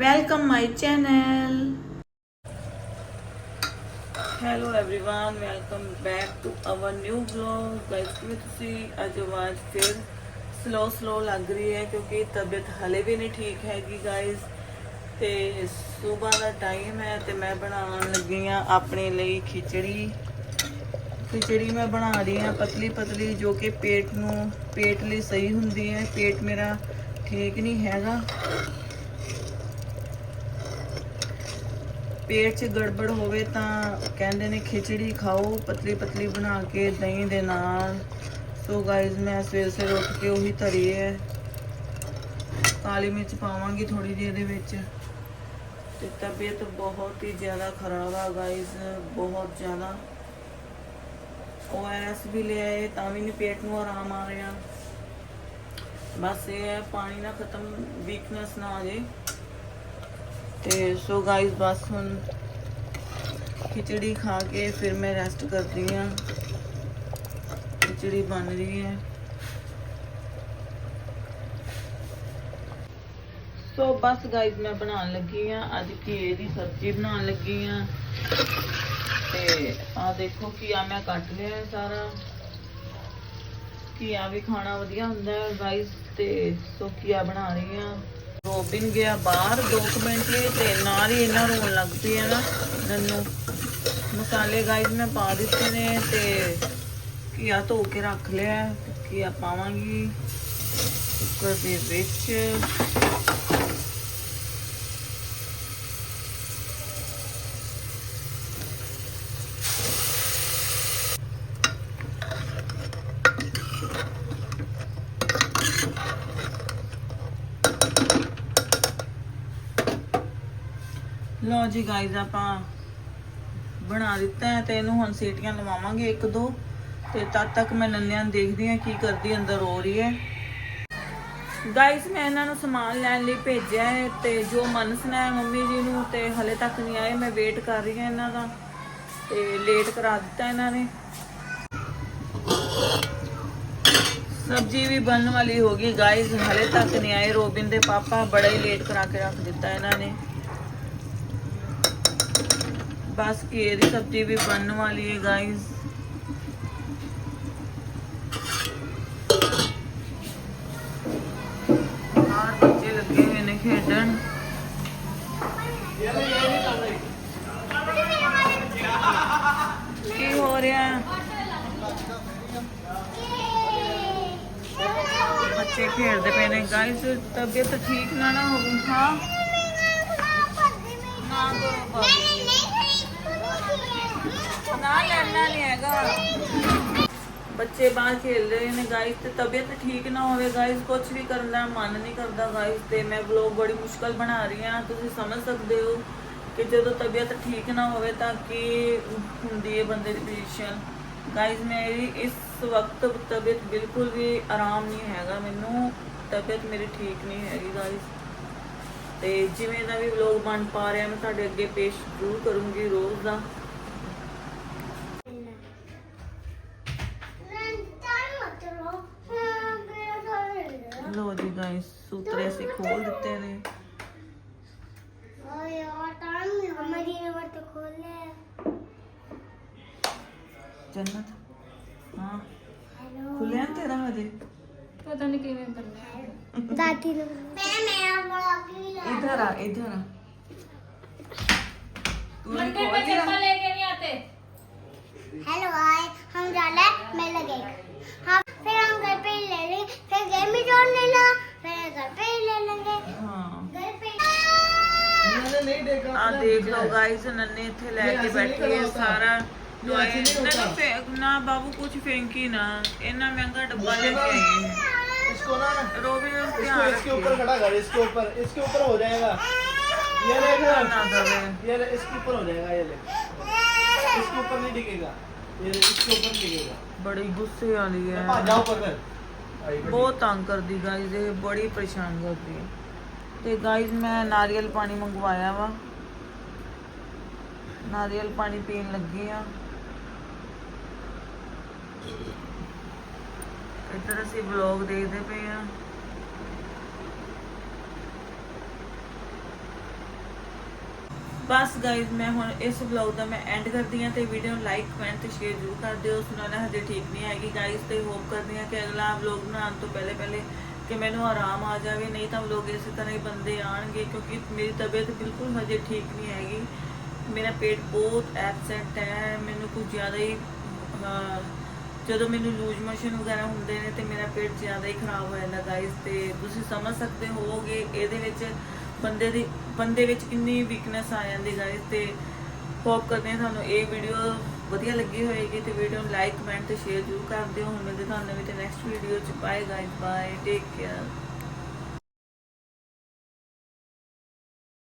welcome my channel hello everyone welcome back to our new vlog guys ਕਿਵੇਂ ਤੁਸੀਂ ਅੱਜ ਆਵਾਜ਼ ਫਿਰ ਸਲੋ ਸਲੋ ਲੱਗ ਰਹੀ ਹੈ ਕਿਉਂਕਿ ਤਬੀਅਤ ਹਲੇ ਵੀ ਨਹੀਂ ਠੀਕ ਹੈਗੀ ਗਾਇਸ ਤੇ ਸਵੇਰ ਦਾ ਟਾਈਮ ਹੈ ਤੇ ਮੈਂ ਬਣਾਉਣ ਲੱਗੀ ਆ ਆਪਣੇ ਲਈ ਖਿਚੜੀ ਖਿਚੜੀ ਮੈਂ ਬਣਾ ਰਹੀ ਹਾਂ ਪਤਲੀ ਪਤਲੀ ਜੋ ਕਿ ਪੇਟ ਨੂੰ ਪੇਟ ਲਈ ਸਹੀ ਹੁੰਦੀ ਹੈ ਪੇਟ ਮੇਰਾ ਠੀਕ ਨਹੀਂ ਹੈਗਾ ਪੇਟ 'ਚ ਗੜਬੜ ਹੋਵੇ ਤਾਂ ਕਹਿੰਦੇ ਨੇ ਖਿਚੜੀ ਖਾਓ, ਪਤਲੀ ਪਤਲੀ ਬਣਾ ਕੇ ਦਹੀਂ ਦੇ ਨਾਲ। ਸੋ ਗਾਇਜ਼ ਮੈਂ ਸਵੇਰ ਸਵੇਰ ਉੱਠ ਕੇ ਉਹੀ ਧਰੀ ਹੈ। ਕਾਲੀ ਮਿਰਚ ਪਾਵਾਂਗੀ ਥੋੜੀ ਜਿਹੀ ਇਹਦੇ ਵਿੱਚ। ਤੇ ਤਬੀਅਤ ਬਹੁਤ ਹੀ ਜ਼ਿਆਦਾ ਖਰਾਬ ਆ ਗਾਇਜ਼ ਬਹੁਤ ਜ਼ਿਆਦਾ। ਓਆਰਐਸ ਵੀ ਲਿਆਏ ਤਾਂ ਵੀ ਨਹੀਂ ਪੇਟ ਨੂੰ ਆਰਾਮ ਆ ਰਿਹਾ। ਬਸ ਇਹ ਹੈ, ਪਾਣੀ ਨਾ ਖਤਮ ਵੀਕਨੈਸ ਨਾ ਆ ਜੇ ਤੇ ਸੋ ਗਾਇਸ ਬਸ ਹੁਣ ਖਿਚੜੀ ਖਾ ਕੇ ਫਿਰ ਮੈਂ ਰੈਸਟ ਕਰਦੀ ਆ ਖਿਚੜੀ ਬਣ ਰਹੀ ਹੈ। ਸੋ ਬਸ ਗਾਇਸ ਮੈਂ ਬਣਾਉਣ ਲੱਗੀ ਆ ਅੱਜ ਘੀਏ ਦੀ ਸਬਜ਼ੀ ਬਣਾਉਣ ਲੱਗੀ ਆ ਤੇ ਆ ਦੇਖੋ ਘੀਆ ਮੈਂ ਕੱਟ ਲਿਆ ਹੈ ਸਾਰਾ। ਘੀਆ ਵੀ ਖਾਣਾ ਵਧੀਆ ਹੁੰਦਾ ਹੈ ਗਾਇਸ ਤੇ ਸੋ ਘੀਆ ਬਣਾ ਰਹੀ ਆ ਰੋਬਿਨ ਗਿਆ ਬਾਹਰ 2 ਮਿੰਟ ਲਈ ਤੇ ਨਾਲ ਹੀ ਇਹਨਾਂ ਰੋਣ ਲੱਗ ਪਈ ਹੈ ਨਾ ਨੰਨੂ। ਮਸਾਲੇ ਗਾਇਸ ਮੈਂ ਪਾ ਦਿੱਤੇ ਨੇ ਤੇ ਘੀਆ ਧੋ ਕੇ ਰੱਖ ਲਿਆ ਘੀਆ ਪਾਵਾਂਗੀ, ਕੁੱਕਰ ਦੇ ਵਿੱਚ। ਲਓ ਜੀ ਗਾਇਜ਼ ਆਪਾਂ ਬਣਾ ਦਿੱਤਾ ਹੈ ਤੇ ਇਹਨੂੰ ਹੁਣ ਸੀਟੀਆਂ ਲਵਾਵਾਂਗੇ ਇੱਕ ਦੋ ਤੇ ਤਦ ਤੱਕ ਮੈਂ ਨੰਨਿਆਂ ਨੂੰ ਦੇਖਦੀ ਹਾਂ ਕੀ ਕਰਦੀ ਅੰਦਰ ਹੋ ਰਹੀ ਹੈ। ਗਾਇਸ ਮੈਂ ਇਹਨਾਂ ਨੂੰ ਸਮਾਨ ਲੈਣ ਲਈ ਭੇਜਿਆ ਹੈ ਤੇ ਜੋ ਮਨਸਨਾ ਹੈ ਮੰਮੀ ਜੀ ਨੂੰ ਤੇ ਹਲੇ ਤੱਕ ਨਹੀਂ ਆਏ, ਮੈਂ ਵੇਟ ਕਰ ਰਹੀ ਹਾਂ ਇਹਨਾਂ ਦਾ ਤੇ ਲੇਟ ਕਰਾ ਦਿੱਤਾ ਇਹਨਾਂ ਨੇ। ਸਬਜ਼ੀ ਵੀ ਬਣਨ ਵਾਲੀ ਹੋ ਗਈ। ਗਾਇਸ ਹਲੇ ਤੱਕ ਨਹੀਂ ਆਏ, ਰੋਬਿਨ ਦੇ ਪਾਪਾ ਬੜਾ ਹੀ ਲੇਟ ਕਰਾ ਕੇ ਰੱਖ ਦਿੱਤਾ ਇਹਨਾਂ ਨੇ। ਬਸ ਘੀਏ ਦੀ ਸਬਜ਼ੀ ਵੀ ਬਣਨ ਵਾਲੀ ਹੈ ਗਾਇਸ ਬਾਹਰ ਬੱਚੇ ਲੱਗੇ ਹੋਏ ਨੇ ਖੇਡਣ ਕੀ ਹੋ ਰਿਹਾ ਬੱਚੇ ਖੇਡਦੇ ਪਏ ਨੇ ਗਾਇਸ ਤਬੀਅਤ ਠੀਕ ਨਾ ਨਾ ਹੋਵੇ ਹਾਂ ਨਾ ਕਰੋ ਬਾਬੂ ਨਾ ਲੈਣਾ ਨਹੀਂ ਹੈਗਾ। ਬੱਚੇ ਬਾਹਰ ਖੇਲ ਰਹੇ ਨੇ ਗਾਇਸ ਤੇ ਤਬੀਅਤ ਠੀਕ ਨਾ ਹੋਵੇ ਗਾਇਸ ਕੁਝ ਵੀ ਕਰਨ ਦਾ ਮਨ ਨਹੀਂ ਕਰਦਾ ਗਾਇਸ ਤੇ ਮੈਂ ਵਲੌਗ ਬੜੀ ਮੁਸ਼ਕਲ ਬਣਾ ਰਹੀ ਹਾਂ। ਤੁਸੀਂ ਸਮਝ ਸਕਦੇ ਹੋ ਕਿ ਜਦੋਂ ਤਬੀਅਤ ਠੀਕ ਨਾ ਹੋਵੇ ਤਾਂ ਕੀ ਹੁੰਦੀ ਹੈ ਬੰਦੇ ਦੀ ਪੋਜੀਸ਼ਨ ਗਾਇਸ ਮੇਰੀ ਇਸ ਵਕਤ ਤਬੀਅਤ ਬਿਲਕੁਲ ਵੀ ਆਰਾਮ ਨਹੀਂ ਹੈਗਾ। ਮੈਨੂੰ ਤਬੀਅਤ ਮੇਰੀ ਠੀਕ ਨਹੀਂ ਹੈਗੀ ਗਾਇਸ ਤੇ ਜਿਵੇਂ ਦਾ ਵੀ ਵਲੌਗ ਬਣ ਪਾ ਰਿਹਾ, ਮੈਂ ਤੁਹਾਡੇ ਅੱਗੇ ਪੇਸ਼ ਜ਼ਰੂਰ ਕਰੂੰਗੀ ਰੋਜ਼ ਦਾ। ਲੋ ਜੀ ਗਾਇਸ ਸੂਤਰੇ ਅਸੀਂ ਖੋਲ ਦਿੱਤੇ ਨੇ ਜੰਨਤ ਹਾਂ ਖੁੱਲਿਆ ਨੀ ਤੇਰਾ ਹਜੇ ਪਤਾ ਨਹੀਂ ਕਿਵੇਂ ਕਰਨਾ दादी ने मैं मेरा ब्लॉग ही इधर आ इधर आ तूने मंदिर खोल में लिया चप्पल लेके नहीं आते हेलो आए हम जाना है मैं लगेगा ਆ ਦੇਖ ਲਓ ਗਾਇਸ ਨੰਨੇ ਇੱਥੇ ਲੈ ਕੇ ਬੈਠੀ ਹੈ ਸਾਰਾ ਦਵਾਈ ਨਾ ਫੇਂਕ ਨਾ ਬਾਬੂ ਕੁਝ ਫੇਂਕੀ ਨਾ ਇੰਨਾ ਮਹਿੰਗਾ ਡੱਬਾ ਲੈ ਕੇ ਆਈ ਹੈ इसको ना ਰੋਬੀ ਨੂੰ इसको ਧਿਆਨ इसके ऊपर ਰੱਖੀ खड़ा कर इसके ऊपर इसके ऊपर हो जाएगा ये देख ना दबे ये ले, इसके ऊपर हो जाएगा ये ले इसके ऊपर नहीं टिकेगा ये ले, इसके ऊपर टिकेगा ਬੜੀ ਗੁੱਸੇ ਵਾਲੀ आ, ਹੈ जाओ पकड़ ਬਹੁਤ ਤੰਗ ਕਰਦੀ ਗਾਇਸ ਇਹ ਬੜੀ ਪਰੇਸ਼ਾਨ ਕਰਦੀ ਹੈ ਤੇ ਗਾਇਸ ਮੈਂ ਨਾਰੀਅਲ ਪਾਣੀ ਮੰਗਵਾਇਆ ਵਾ ਨਾਰੀਅਲ ਪਾਣੀ ਪੀਣ ਲੱਗੀ ਆ। ਇੱਧਰ ਅਸੀਂ ਵਲੌਗ ਦੇਖਦੇ ਪਏ ਆ। ਬਸ ਗਾਇਜ਼ ਮੈਂ ਹੁਣ ਇਸ ਵਲੌਗ ਦਾ ਮੈਂ ਐਂਡ ਕਰਦੀ ਹਾਂ ਤੇ ਵੀਡੀਓ ਨੂੰ ਲਾਈਕ ਕਮੈਂਟ ਤੇ ਸ਼ੇਅਰ ਜ਼ਰੂਰ ਕਰ ਦਿਓ। ਸੁਣਾਣਾ ਹਜੇ ਠੀਕ ਨਹੀਂ ਹੈਗੀ ਗਾਇਜ਼ ਤੇ ਹੋਪ ਕਰਦੀ ਆ ਕਿ ਅਗਲਾ ਵਲੌਗ ਬਣਾਉਣ ਤੋਂ ਪਹਿਲੇ ਪਹਿਲੇ ਕਿ ਮੈਨੂੰ ਆਰਾਮ ਆ ਜਾਵੇ। ਨਹੀਂ ਤਾਂ ਵਲੌਗ ਇਸੇ ਤਰ੍ਹਾਂ ਹੀ ਬੰਦੇ ਆਣਗੇ ਕਿਉਂਕਿ ਮੇਰੀ ਤਬੀਅਤ ਬਿਲਕੁਲ ਹਜੇ ਠੀਕ ਨਹੀਂ ਹੈਗੀ। ਮੇਰਾ ਪੇਟ ਬਹੁਤ ਐਬਸੈਂਟ ਹੈ, ਮੈਨੂੰ ਕੁਝ ਜ਼ਿਆਦਾ ਹੀ ਜਦੋਂ ਮੈਨੂੰ ਲੂਜ ਮੋਸ਼ਨ ਵਗੈਰਾ ਹੁੰਦੇ ਨੇ ਤੇ ਮੇਰਾ ਪੇਟ ਜ਼ਿਆਦਾ ਹੀ ਖਰਾਬ ਹੋ ਜਾਂਦਾ ਗਾਇਸ ਤੇ ਤੁਸੀਂ ਸਮਝ ਸਕਦੇ ਹੋਵੋਗੇ ਇਹਦੇ ਵਿੱਚ ਬੰਦੇ ਦੀ, ਬੰਦੇ ਵਿੱਚ ਕਿੰਨੀ ਵੀਕਨੈਸ ਆ ਜਾਂਦੀ ਗਾਇਸ ਤੇ ਹੋਪ ਕਰਦੇ ਹਾਂ ਤੁਹਾਨੂੰ, ਇਹ ਵੀਡੀਓ ਵਧੀਆ ਲੱਗੀ ਹੋਏਗੀ ਤੇ ਵੀਡੀਓ ਨੂੰ ਲਾਈਕ ਕਮੈਂਟ ਤੇ ਸ਼ੇਅਰ ਜ਼ਰੂਰ ਕਰ ਦਿਓ। ਹੁਣ ਮਿਲਦੇ ਤੁਹਾਨੂੰ ਨਵੀਂ ਤੇ ਨੈਕਸਟ ਵੀਡੀਓ ਚ। Bye guys bye take care